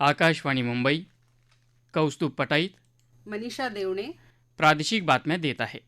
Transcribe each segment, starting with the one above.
आकाशवाणी मुंबई कौस्तुभ पटाईत मनीषा देवणे. प्रादेशिक बातम्या देत आहे.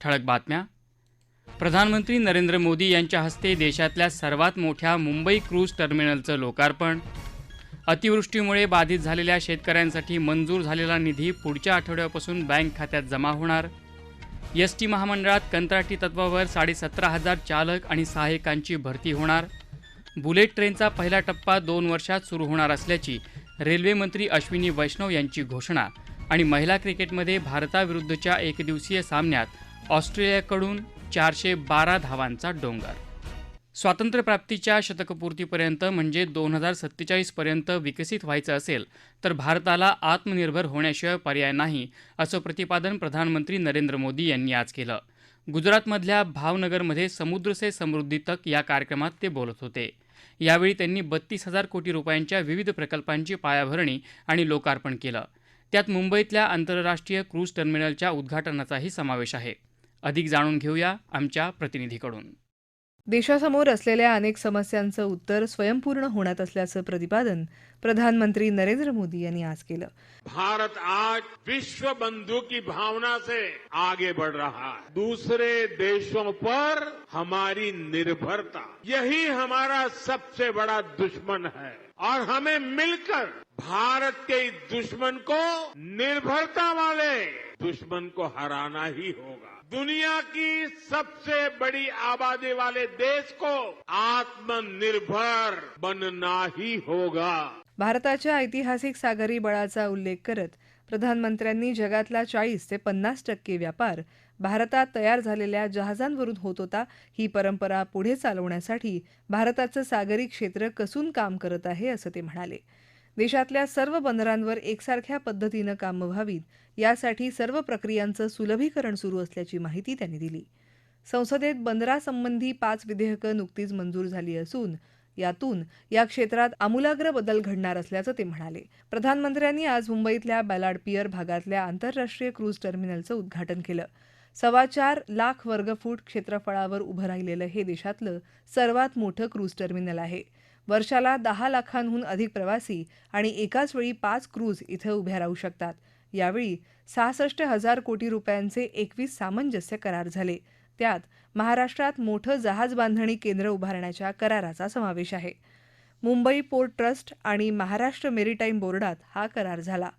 ठळक बातम्या. प्रधानमंत्री नरेंद्र मोदी यांच्या हस्ते देशातल्या सर्वात मोठ्या मुंबई क्रूज टर्मिनलचं लोकार्पण. अतिवृष्टीमुळे बाधित झालेल्या शेतकऱ्यांसाठी मंजूर झालेला निधी पुढच्या आठवड्यापासून बँक खात्यात जमा होणार. एस टी महामंडळात कंत्राटी तत्वावर साडेसतरा हजार चालक आणि सहाय्यकांची भरती होणार. बुलेट ट्रेनचा पहिला टप्पा दोन वर्षात सुरू होणार असल्याची रेल्वेमंत्री अश्विनी वैष्णव यांची घोषणा आणि महिला क्रिकेटमध्ये भारताविरुद्धच्या एकदिवसीय सामन्यात ऑस्ट्रेलियाकडून चारशे बारा धावांचा डोंगर. स्वातंत्र्यप्राप्तीच्या शतकपूर्तीपर्यंत म्हणजे दोन हजार सत्तेचाळीसपर्यंत विकसित व्हायचं असेल तर भारताला आत्मनिर्भर होण्याशिवाय पर्याय नाही असं प्रतिपादन प्रधानमंत्री नरेंद्र मोदी यांनी आज केलं. गुजरातमधल्या भावनगरमध्ये समुद्र से समृद्धी तक या कार्यक्रमात ते बोलत होते. यावेळी त्यांनी बत्तीस हजार कोटी रुपयांच्या विविध प्रकल्पांची पायाभरणी आणि लोकार्पण केलं. त्यात मुंबईतल्या आंतरराष्ट्रीय क्रूज टर्मिनलच्या उद्घाटनाचाही समावेश आहे. अधिक जाणून घेऊया आमच्या प्रतिनिधीकडून. देशासमोर असलेल्या अनेक समस्यांचं उत्तर स्वयंपूर्ण होण्यात असल्याचं प्रतिपादन प्रधानमंत्री नरेंद्र मोदी यांनी आज केलं. भारत आज विश्व बंधु की भावना से आगे बढ़ रहा है. दूसरे देशों पर हमारी निर्भरता. यही हमारा सबसे बड़ा दुश्मन है। और हमें मिलकर भारत के इस दुश्मन को निर्भरता वाले दुश्मन को हराना ही होगा। दुनिया की सबसे बड़ी आबादी वाले देश को आत्मनिर्भर बनना ही होगा। भारताच्या ऐतिहासिक सागरी बळाचा उल्लेख करत प्रधानमंत्र्यांनी जगातला चाळीस ते पन्नास टक्के व्यापार भारतात तयार झालेल्या जहाजांवरून होत होता. ही परंपरा पुढे चालवण्यासाठी भारताचं सागरी क्षेत्र कसून काम करत आहे असं ते म्हणाले. देशातल्या सर्व बंदरांवर एकसारख्या पद्धतीनं कामं व्हावीत यासाठी सर्व प्रक्रियांचं सुलभीकरण सुरू असल्याची माहिती त्यांनी दिली. संसदेत बंदरासंबंधी पाच विधेयकं नुकतीच मंजूर झाली असून यातून या क्षेत्रात आमूलाग्र बदल घडणार असल्याचं ते म्हणाले. प्रधानमंत्र्यांनी आज मुंबईतल्या बॅलाड पियर भागातल्या आंतरराष्ट्रीय क्रूज टर्मिनलचं उद्घाटन केलं. सव्वा चार लाख वर्गफूट क्षेत्रफळावर उभं राहिलेलं हे देशातलं सर्वात मोठं क्रूज टर्मिनल आहे. वर्षाला दहा लाखांहून अधिक प्रवासी आणि एकाच वेळी पाच क्रूज इथं उभ्या राहू शकतात. यावेळी सहासष्ट हजार कोटी रुपयांचे एकवीस सामंजस्य करार झाले. त्यात महाराष्ट्रात मोठं जहाज बांधणी केंद्र उभारण्याच्या कराराचा समावेश आहे. मुंबई पोर्ट ट्रस्ट आणि महाराष्ट्र मेरीटाईम बोर्डात हा करार झाला.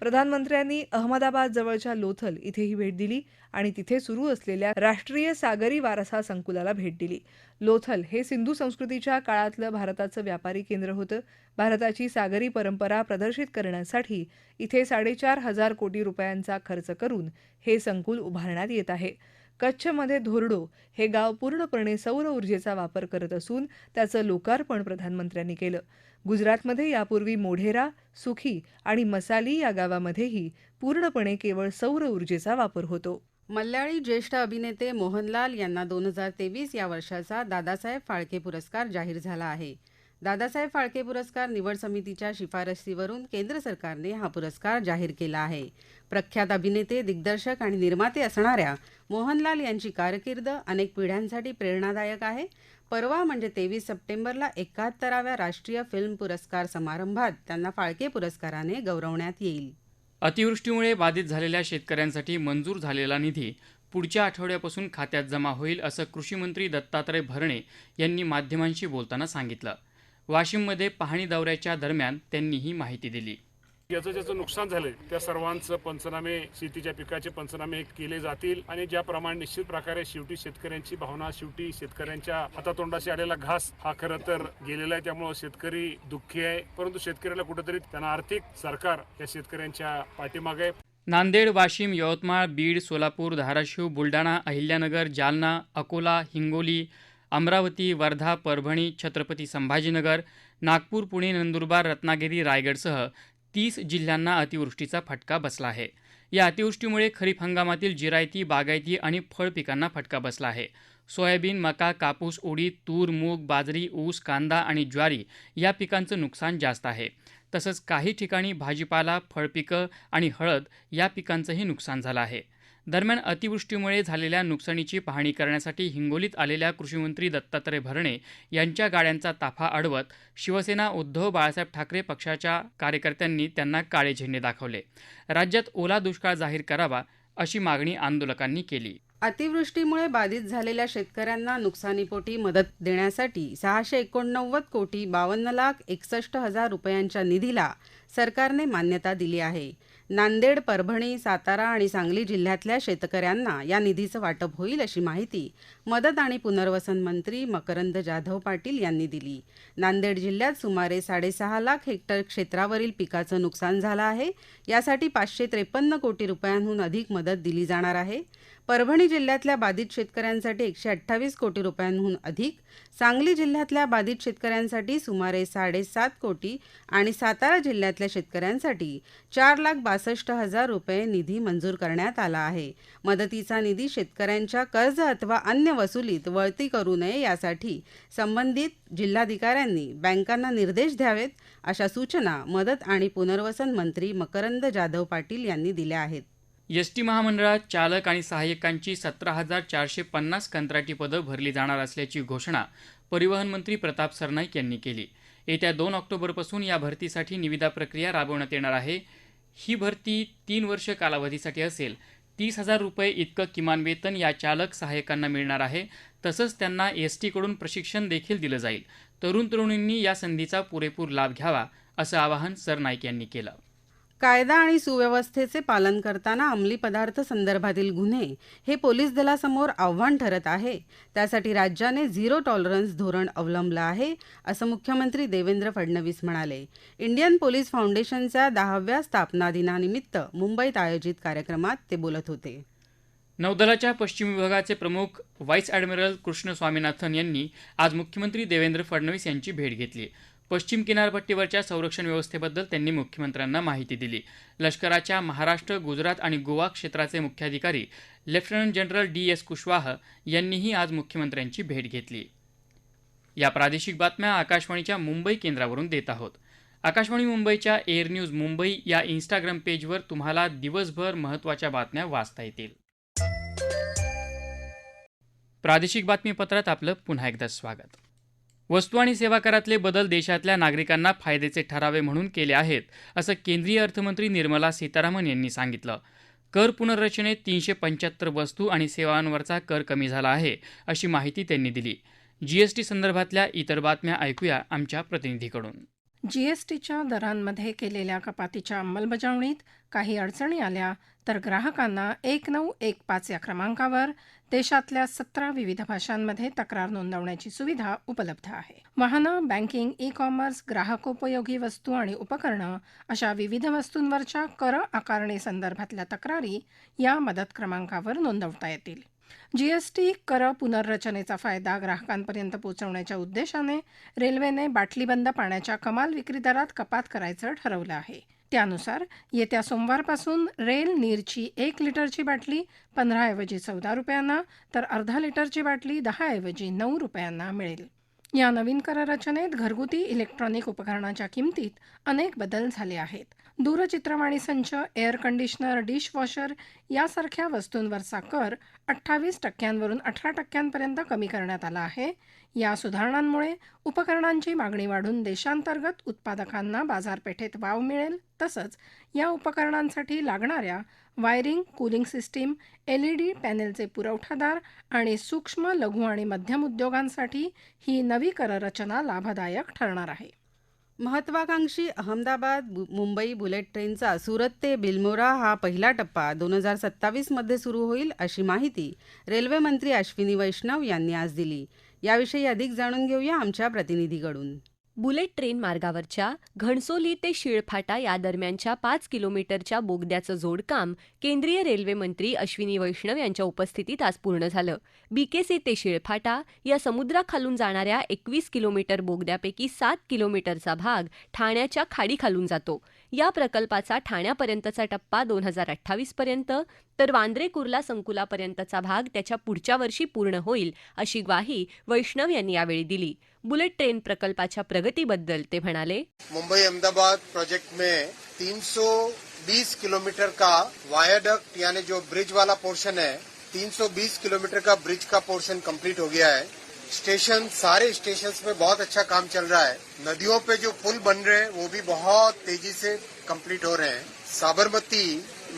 प्रधानमंत्र्यांनी अहमदाबाद जवळच्या लोथल इथेही भेट दिली आणि तिथे सुरू असलेल्या राष्ट्रीय सागरी वारसा संकुलाला भेट दिली. लोथल हे सिंधू संस्कृतीच्या काळातलं भारताचं व्यापारी केंद्र होतं. भारताची सागरी परंपरा प्रदर्शित करण्यासाठी इथे साडेचार हजार कोटी रुपयांचा खर्च करून हे संकुल उभारण्यात येत आहे. कच्छमध्ये धोरडो हे गाव पूर्णपणे सौर ऊर्जेचा वापर करत असून त्याचं लोकार्पण प्रधानमंत्र्यांनी केलं. गुजरातमध्ये यापूर्वी मोढेरा सुखी आणि मसाली या गावामध्येही पूर्णपणे केवळ सौर ऊर्जेचा वापर होतो. मल्याळी ज्येष्ठ अभिनेते मोहनलाल यांना दोन हजार तेवीस या वर्षाचा दादासाहेब फाळके पुरस्कार जाहीर झाला आहे. दादासाहेब फाळके पुरस्कार निवड समितीच्या शिफारसीवरून केंद्र सरकारने हा पुरस्कार जाहीर केला आहे. प्रख्यात अभिनेते दिग्दर्शक आणि निर्माते असणाऱ्या मोहनलाल यांची कारकीर्द अनेक पिढ्यांसाठी प्रेरणादायक आहे. परवा म्हणजे तेवीस सप्टेंबरला एकाहत्तराव्या राष्ट्रीय फिल्म पुरस्कार समारंभात त्यांना फाळके पुरस्काराने गौरवण्यात येईल. अतिवृष्टीमुळे बाधित झालेल्या शेतकऱ्यांसाठी मंजूर झालेला निधी पुढच्या आठवड्यापासून खात्यात जमा होईल असं कृषीमंत्री दत्तात्रय भरणे यांनी माध्यमांशी बोलताना सांगितलं. वाशिममध्ये पाहणी दौऱ्याच्या दरम्यान त्यांनी ही माहिती दिली. याचं ज्याचं नुकसान झालंय त्या सर्वांचं पंचनामे शेतीच्या पिकाचे पंचनामे केले जातील आणि ज्याप्रमाणे निश्चित प्रकारे शेवटी शेतकऱ्यांची भावना शेवटी शेतकऱ्यांच्या हातातोंडाशी आलेला घास हा खरं तर गेलेला आहे. त्यामुळे शेतकरी दुःखी आहे. परंतु शेतकऱ्याला कुठेतरी त्यांना आर्थिक सरकार या शेतकऱ्यांच्या पाठीमागे आहे. नांदेड वाशिम यवतमाळ बीड सोलापूर धाराशिव बुलढाणा अहिल्यानगर जालना अकोला हिंगोली अमरावती वर्धा परभणी छत्रपती संभाजीनगर नागपूर पुणे नंदुरबार रत्नागिरी रायगडसह तीस जिल्ह्यांना अतिवृष्टीचा फटका बसला आहे. या अतिवृष्टीमुळे खरीप हंगामातील जिरायती बागायती आणि फळ पिकांना फटका बसला आहे. सोयाबीन मका कापूस उडीद तूर मूग बाजरी ऊस कांदा आणि ज्वारी या पिकांचं नुकसान जास्त आहे. तसंच काही ठिकाणी भाजीपाला फळपिकं आणि हळद या पिकांचंही नुकसान झालं आहे. दरम्यान अतिवृष्टीमुळे झालेल्या नुकसानीची पाहणी करण्यासाठी हिंगोलीत आलेल्या कृषीमंत्री दत्तात्रय भरणे यांच्या गाड्यांचा ताफा अडवत शिवसेना उद्धव बाळासाहेब ठाकरे पक्षाच्या कार्यकर्त्यांनी त्यांना काळे झेंडे दाखवले. राज्यात ओला दुष्काळ जाहीर करावा अशी मागणी आंदोलकांनी केली. अतिवृष्टीमुळे बाधित झालेल्या शेतकऱ्यांना नुकसानीपोटी मदत देण्यासाठी सहाशे एकोणनव्वद कोटी बावन्न लाख एकसष्ट हजार रुपयांच्या निधीला सरकारने मान्यता दिली आहे. नांदेड परभणी सातारा आणि सांगली जिल्ह्यातल्या शेतकऱ्यांना या निधीचं वाटप होईल अशी माहिती मदत आणि पुनर्वसन मंत्री मकरंद जाधव पाटील यांनी दिली. नांदेड जिल्ह्यात सुमारे साडेसहा लाख हेक्टर क्षेत्रावरील पिकाचं नुकसान झालं आहे. यासाठी पाचशे त्रेपन्न कोटी रुपयांहून अधिक मदत दिली जाणार आहे. परभणी जिल्ह्यातल्या बाधित शेतकऱ्यांसाठी एकशे अठ्ठावीस कोटी रुपयांहून अधिक सांगली जिल्ह्यातल्या बाधित शेतकऱ्यांसाठी सुमारे साडेसात कोटी आणि सातारा जिल्ह्यातल्या शेतकऱ्यांसाठी चार लाख पासष्ट हजार रुपये निधी मंजूर करण्यात आला आहे. मदतीचा निधी शेतकऱ्यांच्या कर्ज अथवा अन्य वसुलीत वळती करू नये यासाठी संबंधित जिल्हाधिकाऱ्यांनी बँकांना निर्देश द्यावेत अशा सूचना मदत आणि पुनर्वसन मंत्री मकरंद जाधव पाटील यांनी दिल्या आहेत. एस टी महामंडळात चालक आणि सहाय्यकांची सतरा हजार चारशे पन्नास कंत्राटी पदं भरली जाणार असल्याची घोषणा परिवहन मंत्री प्रताप सरनाईक यांनी केली. येत्या दोन ऑक्टोबरपासून या भरतीसाठी निविदा प्रक्रिया राबवण्यात येणार आहे. ही भरती तीन वर्ष कालावधीसाठी असेल. तीस हजार रुपये इतकं किमान वेतन या चालक सहाय्यकांना मिळणार आहे. तसंच त्यांना एस टीकडून प्रशिक्षण देखील दिलं जाईल. तरुण तरुणींनी या संधीचा पुरेपूर लाभ घ्यावा असं आवाहन सरनाईक यांनी केलं. कायदा आणि सुव्यवस्थेचे पालन करताना अंमली पदार्थ संदर्भातील गुन्हे हे पोलीस दलासमोर आव्हान ठरत आहे. त्यासाठी राज्याने झिरो टॉलरन्स धोरण अवलंबलं आहे असं मुख्यमंत्री देवेंद्र फडणवीस म्हणाले. इंडियन पोलीस फाउंडेशनच्या दहाव्या स्थापना दिनानिमित्त मुंबईत आयोजित कार्यक्रमात ते बोलत होते. नौदलाच्या पश्चिम विभागाचे प्रमुख व्हाईस ॲडमिरल कृष्ण स्वामीनाथन यांनी आज मुख्यमंत्री देवेंद्र फडणवीस यांची भेट घेतली. पश्चिम किनारपट्टीवरच्या संरक्षण व्यवस्थेबद्दल त्यांनी मुख्यमंत्र्यांना माहिती दिली. लष्कराच्या महाराष्ट्र गुजरात आणि गोवा क्षेत्राचे मुख्याधिकारी lieutenant general D S Kushwah यांनीही आज मुख्यमंत्र्यांची भेट घेतली. या प्रादेशिक बातम्या आकाशवाणीच्या मुंबई केंद्रावरून देत आहोत. आकाशवाणी मुंबईच्या एअर न्यूज मुंबई या इंस्टाग्राम पेजवर तुम्हाला दिवसभर महत्त्वाच्या बातम्या वाचता येतील. प्रादेशिक बातमीपत्रात आपलं पुन्हा एकदा स्वागत. वस्तू आणि सेवा करातले बदल देशातल्या नागरिकांना फायद्याचे ठरावे म्हणून केले आहेत असं केंद्रीय अर्थमंत्री निर्मला सीतारामन यांनी सांगितलं. कर पुनर्रचनेत तीनशे पंच्याहत्तर वस्तू आणि सेवांवरचा कर कमी झाला आहे अशी माहिती त्यांनी दिली. जीएसटी संदर्भातल्या इतर बातम्या ऐकूया आमच्या प्रतिनिधीकडून. जीएसटीच्या दरांमध्ये केलेल्या कपातीच्या अंमलबजावणीत काही अडचणी आल्या तर ग्राहकांना एक नऊ एक पाच या क्रमांकावर देशातल्या सतरा विविध भाषांमध्ये तक्रार नोंदवण्याची सुविधा उपलब्ध आहे. वाहनं बँकिंग ई कॉमर्स ग्राहकोपयोगी वस्तू आणि उपकरणं अशा विविध वस्तूंवरच्या कर आकारणी संदर्भातल्या तक्रारी या मदत क्रमांकावर नोंदवता येतील. जीएसटी कर पुनर्रचनेचा फायदा ग्राहकांपर्यंत पोहोचवण्याच्या उद्देशाने रेल्वेने बाटलीबंद पाण्याच्या कमाल विक्री दरात कपात करायचं ठरवलं आहे. त्यानुसार येत्या सोमवारपासून रेल नीरची एक लिटरची बाटली पंधराऐवजी चौदा रुपयांना तर अर्धा लिटरची बाटली दहाऐवजी नऊ रुपयांना मिळेल. या नवीन कररचनेत घरगुती इलेक्ट्रॉनिक उपकरणाच्या किमतीत अनेक बदल झाले आहेत. दूरचित्रवाणी संच एअर कंडिशनर डिशवॉशर यासारख्या वस्तूंवरचा कर अठ्ठावीस टक्क्यांवरून अठरा टक्क्यांपर्यंत कमी करण्यात आला आहे. या सुधारणांमुळे उपकरणांची मागणी वाढून देशांतर्गत उत्पादकांना बाजारपेठेत वाव मिळेल. तसंच या उपकरणांसाठी लागणाऱ्या वायरिंग कूलिंग सिस्टीम एलईडी पॅनेलचे पुरवठादार आणि सूक्ष्म लघु आणि मध्यम उद्योगांसाठी ही नवी कररचना लाभदायक ठरणार आहे. महत्वाकांक्षी अहमदाबाद बु- मुंबई बुलेट ट्रेनचा सुरत ते बिलमोरा हा पहिला टप्पा दोन हजार सत्तावीसमध्ये सुरू होईल अशी माहिती रेल्वेमंत्री अश्विनी वैष्णव यांनी आज दिली. याविषयी अधिक जाणून घेऊया आमच्या प्रतिनिधीकडून. बुलेट ट्रेन मार्गावरच्या घणसोली ते शिळफाटा या दरम्यानच्या पाच किलोमीटरच्या बोगद्याचं जोडकाम केंद्रीय रेल्वे मंत्री अश्विनी वैष्णव यांच्या उपस्थितीत आज पूर्ण झालं. बीकेसी ते शिळफाटा या समुद्राखालून जाणाऱ्या एकवीस किलोमीटर बोगद्यापैकी सात किलोमीटरचा भाग ठाण्याच्या खाडीखालून जातो. या प्रकल्पाचा ठाण्यापर्यंतचा टप्पा दोन हजार अठ्ठावीसपर्यंत तर वांद्रे कुर्ला संकुलापर्यंतचा भाग त्याच्या पुढच्या वर्षी पूर्ण होईल अशी ग्वाही वैष्णव यांनी यावेळी दिली. बुलेट ट्रेन प्रकल्पाच्या प्रगतीबद्दल ते म्हणाले. मुंबई अहमदाबाद प्रोजेक्ट में 320 किलोमीटर का वायाडक्ट यानी जो ब्रिज वाला पोर्शन है 320 किलोमीटर का ब्रिज का पोर्शन कंप्लीट हो गया है। स्टेशन सारे स्टेशन में बहुत अच्छा काम चल रहा है। नदियों पे जो पुल बन रहे हैं वो भी बहुत तेजी से कंप्लीट हो रहे हैं। साबरमती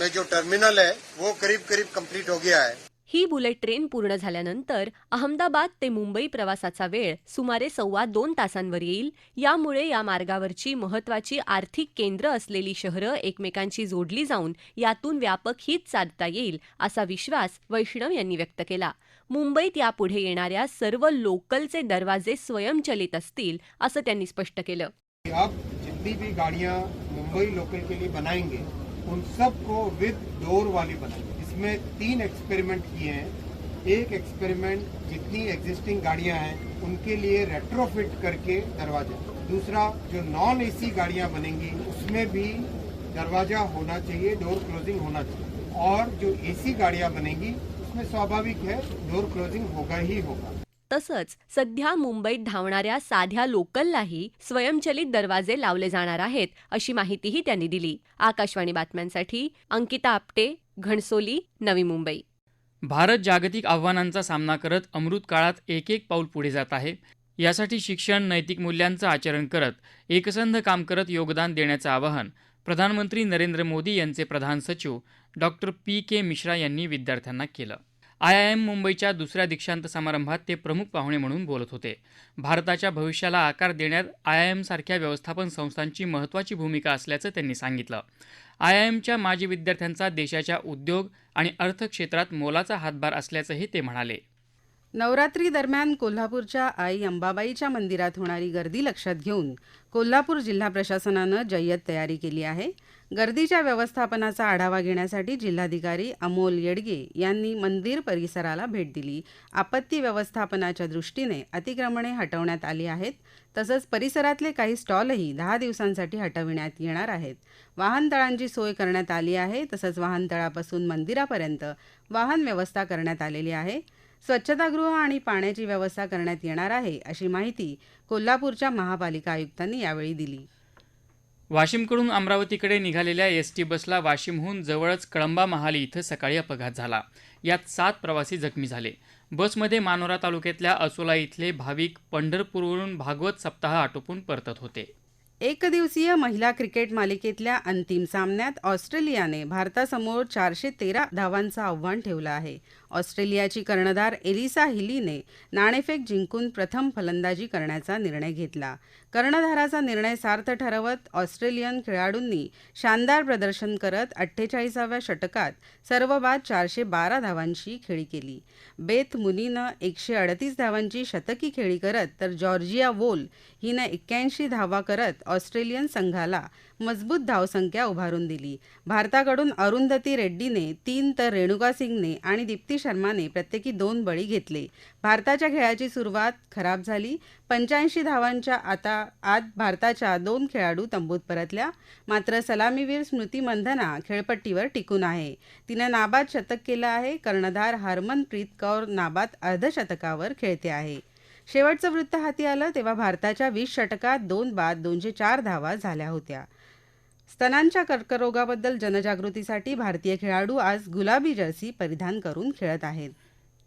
में जो टर्मिनल है वो करीब करीब कंप्लीट हो गया है। ही बुलेट ट्रेन पूर्ण झाल्यानंतर अहमदाबाद ते मुंबई प्रवासाचा वेळ सुमारे सव्वा दोन तासांवर येईल. यामुळे या मार्गावरची महत्वाची आर्थिक केंद्र असलेली शहरं एकमेकांशी जोडली जाऊन यातून व्यापक हित साधता येईल असा विश्वास वैष्णव यांनी व्यक्त केला. मुंबईत यापुढे येणाऱ्या सर्व लोकलचे दरवाजे स्वयंचलित असतील असं त्यांनी स्पष्ट केलं. अब जितनी भी गाड़ियां मुंबई लोकल के लिए बनाएंगे उन सबको विद डोर वाली बनाएंगे। इसमें तीन एक्सपेरिमेंट किए हैं। एक एक्सपेरिमेंट जितनी एग्जिस्टिंग गाड़ियां हैं उनके लिए रेट्रोफिट करके दरवाजा। दूसरा जो नॉन एसी गाड़ियां बनेंगी उसमें भी दरवाजा होना चाहिए डोर क्लोजिंग होना चाहिए। और जो एसी गाड़ियां बनेंगी उसमें स्वाभाविक है डोर क्लोजिंग होगा ही होगा। तसंच सध्या मुंबईत धावणाऱ्या साध्या लोकललाही स्वयंचलित दरवाजे लावले जाणार आहेत अशी माहितीही त्यांनी दिली. आकाशवाणी बातम्यांसाठी अंकिता आपटे घणसोली नवी मुंबई. भारत जागतिक आव्हानांचा सामना करत अमृत काळात एक एक पाऊल पुढे जात आहे. यासाठी शिक्षण नैतिक मूल्यांचं आचरण करत एकसंध काम करत योगदान देण्याचं आवाहन प्रधानमंत्री नरेंद्र मोदी यांचे प्रधान सचिव डॉक्टर पी. के. मिश्रा यांनी विद्यार्थ्यांना केलं. आय आय एम मुंबईच्या दुसऱ्या दीक्षांत समारंभात ते प्रमुख पाहुणे म्हणून बोलत होते. भारताच्या भविष्याला आकार देण्यात आय आय एमसारख्या व्यवस्थापन संस्थांची महत्त्वाची भूमिका असल्याचं त्यांनी सांगितलं. आय आय एमच्या माजी विद्यार्थ्यांचा देशाच्या उद्योग आणि अर्थक्षेत्रात मोलाचा हातभार असल्याचंही ते म्हणाले. नवरात्री दरम्यान कोल्हापूरच्या आई अंबाबाईच्या मंदिरात होणारी गर्दी लक्षात घेऊन कोल्हापूर जिल्हा प्रशासनानं जय्यत तयारी केली आहे. गर्दीच्या व्यवस्थापनाचा आढावा घेण्यासाठी जिल्हाधिकारी अमोल येडगे यांनी मंदिर परिसराला भेट दिली. आपत्ती व्यवस्थापनाच्या दृष्टीने अतिक्रमणे हटवण्यात आली आहेत. तसंच परिसरातले काही स्टॉलही दहा दिवसांसाठी हटविण्यात येणार आहेत. वाहनतळांची सोय करण्यात आली आहे. तसंच वाहनतळापासून मंदिरापर्यंत वाहन व्यवस्था करण्यात आलेली आहे. स्वच्छतागृह आणि पाण्याची व्यवस्था करण्यात येणार आहे अशी माहिती कोल्हापूरच्या महापालिका आयुक्तांनी यावेळी दिली. वाशिमकडून अमरावतीकडे निघालेल्या एस टी बसला वाशिमहून जवळच कळंबा महाली इथं सकाळी अपघात झाला. यात सात प्रवासी जखमी झाले. बसमध्ये मानोरा तालुक्यातल्या असोला इथले भाविक पंढरपूरवरून भागवत सप्ताह आटोपून परतत होते. एकदिवसीय महिला क्रिकेट मालिकेतल्या अंतिम सामन्यात ऑस्ट्रेलियाने भारतासमोर चारशे तेरा धावांचं आव्हान ठेवलं आहे. ऑस्ट्रेलियाची कर्णधार एलिसा हिलीने नाणेफेक जिंकून प्रथम फलंदाजी करण्याचा निर्णय घेतला. कर्णधाराचा निर्णय सार्थ ठरवत ऑस्ट्रेलियन खेळाडूंनी शानदार प्रदर्शन करत अठ्ठेचाळीसाव्या षटकात सर्व बाद चारशे बारा धावांची खेळी केली. बेथ मुनीनं एकशे अडतीस धावांची शतकी खेळी करत तर जॉर्जिया वोल हिनं एक्क्याऐंशी धावा करत ऑस्ट्रेलियन संघाला मजबूत धावसंख्या उभारून दिली. भारताकडून अरुंधती रेड्डीने तीन तर रेणुका सिंगने आणि दीप्ती शर्माने प्रत्येकी दोन बळी घेतले. भारताच्या खेळाची सुरुवात खराब झाली. पंच्याऐंशी धावांच्या आता आत भारताच्या दोन खेळाडू तंबूत परतल्या. मात्र सलामीवीर स्मृती मंधना खेळपट्टीवर टिकून आहे. तिनं नाबाद शतक केलं आहे. कर्णधार हरमनप्रीत कौर नाबाद अर्धशतकावर खेळते आहे. शेवटचं वृत्त हाती आलं तेव्हा भारताच्या वीस षटकात दोन बाद दोनशे चार धावा झाल्या होत्या. स्तनांच्या कर्करोगाबद्दल जनजागृतीसाठी भारतीय खेळाडू आज गुलाबी जर्सी परिधान करून खेळत आहेत.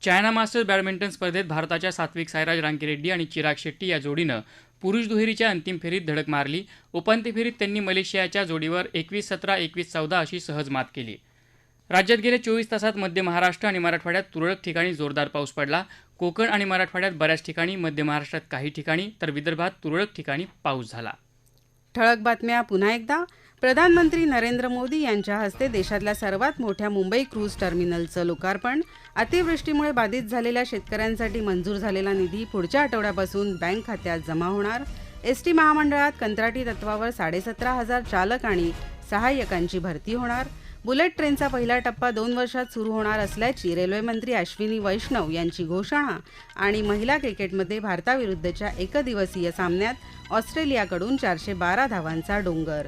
चायना मास्टर्स बॅडमिंटन स्पर्धेत भारताच्या सात्विक साईराज रांकीरेड्डी आणि चिराग शेट्टी या जोडीनं पुरुष दुहेरीच्या अंतिम फेरीत धडक मारली. उपांत्य फेरीत त्यांनी मलेशियाच्या जोडीवर एकवीस सतरा एकवीस चौदा अशी सहज मात केली. राज्यात गेल्या चोवीस तासात मध्य महाराष्ट्र आणि मराठवाड्यात तुरळक ठिकाणी जोरदार पाऊस पडला. कोकण आणि मराठवाड्यात बऱ्याच ठिकाणी मध्य महाराष्ट्रात काही ठिकाणी तर विदर्भात तुरळक ठिकाणी पाऊस झाला. ठळक बातम्या पुन्हा एकदा. प्रधानमंत्री नरेंद्र मोदी यांच्या हस्ते देशातल्या सर्वात मोठ्या मुंबई क्रूज टर्मिनलचं लोकार्पण. अतिवृष्टीमुळे बाधित झालेल्या शेतकऱ्यांसाठी मंजूर झालेला निधी पुढच्या आठवड्यापासून बँक खात्यात जमा होणार. एस टी महामंडळात कंत्राटी तत्वावर साडेसतरा हजार चालक आणि सहाय्यकांची भरती होणार. बुलेट ट्रेनचा पहिला टप्पा दोन वर्षात सुरू होणार असल्याची रेल्वेमंत्री अश्विनी वैष्णव यांची घोषणा आणि महिला क्रिकेटमध्ये भारताविरुद्धच्या एकदिवसीय सामन्यात ऑस्ट्रेलियाकडून चारशे बारा धावांचा डोंगर.